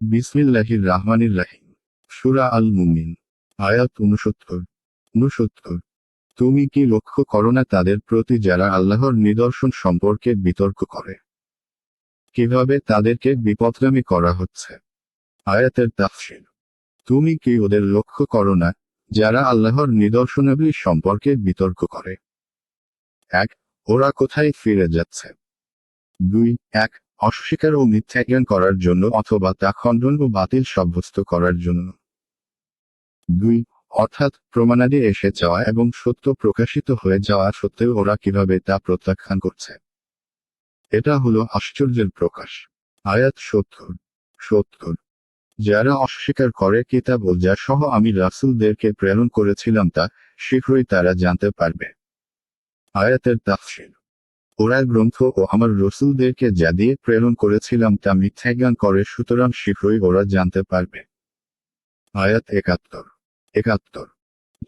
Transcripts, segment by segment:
বিসমিল্লাহির রাহমানির রাহিম সুরা আল মুমিন আয়াত উনসত্তর উনসত্তর তুমি কি লক্ষ্য করো না তাদের প্রতি যারা আল্লাহর নিদর্শন সম্পর্কে বিতর্ক করে? কীভাবে তাদেরকে বিপদগামী করা হচ্ছে? আয়াতের তাফসির। তুমি কি ওদের লক্ষ্য করো না যারা আল্লাহর নিদর্শনাবলী সম্পর্কে বিতর্ক করে? এক, ওরা কোথায় ফিরে যাচ্ছে? দুই, এক অস্বীকার ও মিথ্যা জ্ঞান করার জন্য অথবা তা খণ্ডন ও বাতিল সাব্যস্ত করার জন্য। দুই, অর্থাৎ প্রমাণাদি এসে যাওয়া এবং সত্য প্রকাশিত হয়ে যাওয়া সত্ত্বেও ওরা কীভাবে তা প্রত্যাখ্যান করছে। এটা হলো আশ্চর্যের প্রকাশ। আয়াত সত্তর সত্তর। যারা অস্বীকার করে কিতাব ও যা সহ আমি রাসুলদেরকে প্রেরণ করেছিলাম তা শীঘ্রই তারা জানতে পারবে। আয়াতের তাফসির। ওরা গ্রন্থ ও আমার রসুলদেরকে যা দিয়ে প্রেরণ করেছিলাম তা মিথ্যাজ্ঞান করে, সুতরাং শীঘ্রই ওরা জানতে পারবে। আয়াত একাত্তর। একাত্তর।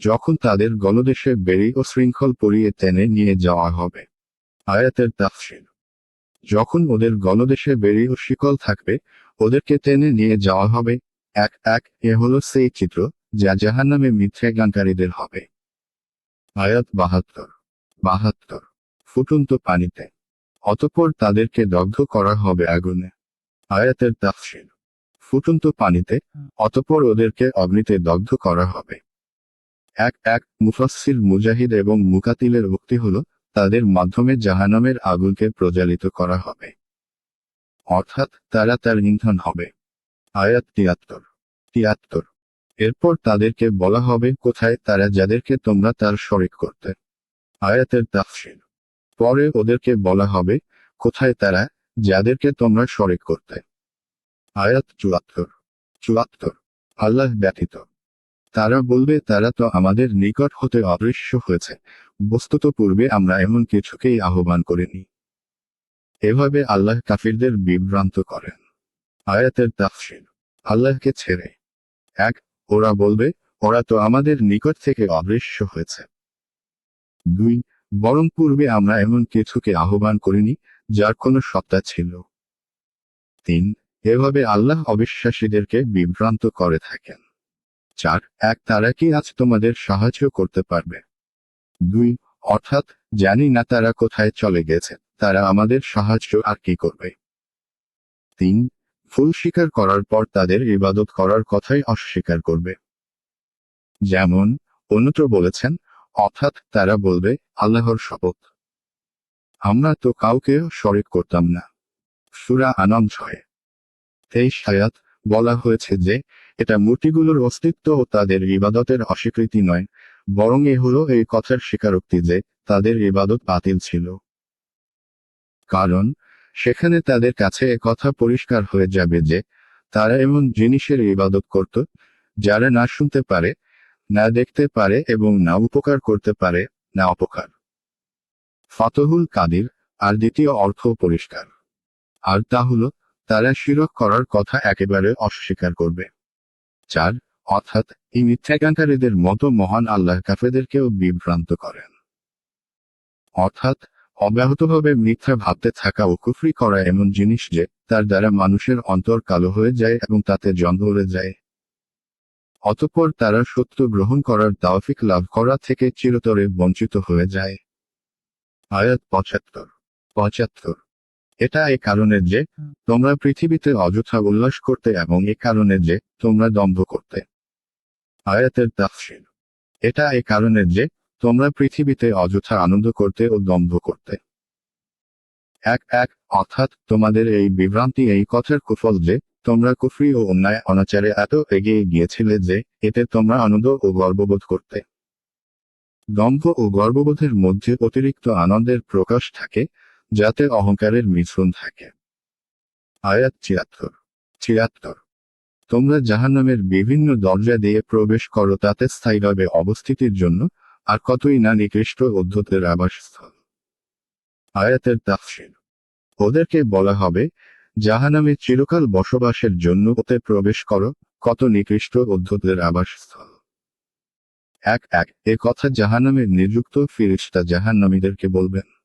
যখন তাদের গণদেশে বেরি ও শৃঙ্খল পরিয়ে টেনে নিয়ে যাওয়া হবে। আয়াতের তাফসির। যখন ওদের গণদেশে বেরি ও শিকল থাকবে, ওদেরকে টেনে নিয়ে যাওয়া হবে। এক এক, এ হলো সেই চিত্র যা জাহান্নামে মিথ্যাজ্ঞানকারীদের হবে। আয়াত বাহাত্তর। বাহাত্তর। ফুটন্ত পানিতে। অতপর তাদেরকে দগ্ধ করা হবে আগুনে। আয়াতের তাফসির। ফুটন্ত পানিতে, অতপর ওদেরকে অগ্নিতে দগ্ধ করা হবে। এক এক, মুফাসসির মুজাহিদ এবং মুকাতিলের উক্তি হল, তাদের মাধ্যমে জাহানামের আগুনকে প্রজ্বালিত করা হবে। অর্থাৎ তারা তার ইন্ধন হবে। আয়াত তিয়াত্তর। তিয়াত্তর। এরপর তাদেরকে বলা হবে কোথায় তারা যাদেরকে তোমরা তার শরিক করতে। আয়াতের তাফসির। পরে ওদেরকে বলা হবে, কোথায় তারা, যাদেরকে তোমরা শরিক করতে? আয়াত চুয়াত্তর। চুয়াত্তর। আল্লাহ ব্যতীত। তারা বলবে, তারা তো আমাদের নিকট হতে অদৃশ্য হয়েছে। বস্তুত পূর্বে আমরা এমন কিছুকেই আহ্বান করিনি। এভাবে আল্লাহ কাফিরদের বিভ্রান্ত করেন। আয়াতের তাফসির। আল্লাহকে ছেড়ে। এক, ওরা বলবে, ওরা তো আমাদের নিকট থেকে অদৃশ্য হয়েছে। দুই বরং পূর্বে আমরা এমন কিছুকে আহ্বান করিনি, যার কোনো সত্তা ছিল। তিন, এভাবে আল্লাহ অবিশ্বাসীদেরকে বিভ্রান্ত করে থাকেন। চার, এক, তারা কি আজ তোমাদের সাহায্য করতে পারবে? দুই, অর্থাৎ জানি না তারা কোথায় চলে গেছে, তারা আমাদের সাহায্য আর কি করবে। তিন ফুল স্বীকার করার পর তাদের ইবাদত করার কথাই অস্বীকার করবে। যেমন অন্যত্র বলেছেন অর্থাৎ তারা বলবে, আল্লাহর শপথ। আমরা তো কাউকেও শরিক করতাম না। সুরা আনম ছয়। তেইশ হায়াত বলা হয়েছে যে, এটা মূর্তিগুলোর অস্তিত্ব ও তাদের ইবাদতের অস্বীকৃতি নয়, বরং এ হলো এই কথার স্বীকারোক্তি যে, তাদের ইবাদত বাতিল ছিল। কারণ, সেখানে তাদের কাছে কথা পরিষ্কার হয়ে যাবে যে, তারা এমন জিনিসের ইবাদত করত, যারা না শুনতে পারে না দেখতে পারে এবং না উপকার করতে পারে, না অপকার। ফতহুল কাদির, আর দ্বিতীয় অর্থ পরিষ্কার। আর তা হলো, তারা শিরক করার কথা একেবারে অস্বীকার করবে। চার, অর্থাৎ, এই মিথ্যাজ্ঞানকারীদের মতো মহান আল্লাহ কাফেদেরকেও বিভ্রান্ত করেন। অর্থাৎ, অব্যাহতভাবে মিথ্যা ভাবতে থাকা ও কুফরি করা এমন জিনিস যে, তার দ্বারা মানুষের অন্তর কালো হয়ে যায় এবং তাতে জন্ম যায়। অতঃপর তারা সত্য গ্রহণ করার তাওফিক লাভ করা থেকে চিরতরে বঞ্চিত হয়ে যায়। আয়াত পঁচাত্তর। পঁচাত্তর। এটা এ কারণে যে, তোমরা পৃথিবীতে অযথা উল্লাস করতে এবং এ কারণে যে, তোমরা দম্ভ করতে। আয়াতের তাফসির। এটা এ কারণে যে, তোমরা পৃথিবীতে অযথা আনন্দ করতে ও দম্ভ করতে। এক এক, অর্থাৎ তোমাদের এই বিভ্রান্তি এই কথার কুফল যে তোমরা কুফরি ও অন্যায় অনাচারে এত এগিয়ে গিয়েছিলে যে এতে তোমরা আনন্দ ও গর্ববোধ করতে। দম্ভ ও গর্ববোধের মধ্যে অতিরিক্ত আনন্দের প্রকাশ থাকে, যাতে অহংকারের মিশ্রণ থাকে। আয়াত ছিয়াত্তর। ছিয়াত্তর। তোমরা জাহান্নামের বিভিন্ন দরজা দিয়ে প্রবেশ করো, তাতে স্থায়ীভাবে অবস্থিতির জন্য আর কতই না নিকৃষ্ট অধ্যতের আবাসস্থল। আয়াতের তাফসিল ওদেরকে বলা হবে জাহানামে চিরকাল বসবাসের জন্য ওতে প্রবেশ কর, কত নিকৃষ্ট অধ্যদের আবাসস্থল। এক এক, এ কথা জাহানামের নিযুক্ত ফিরিস্তা জাহান্নামীদেরকে বলবেন।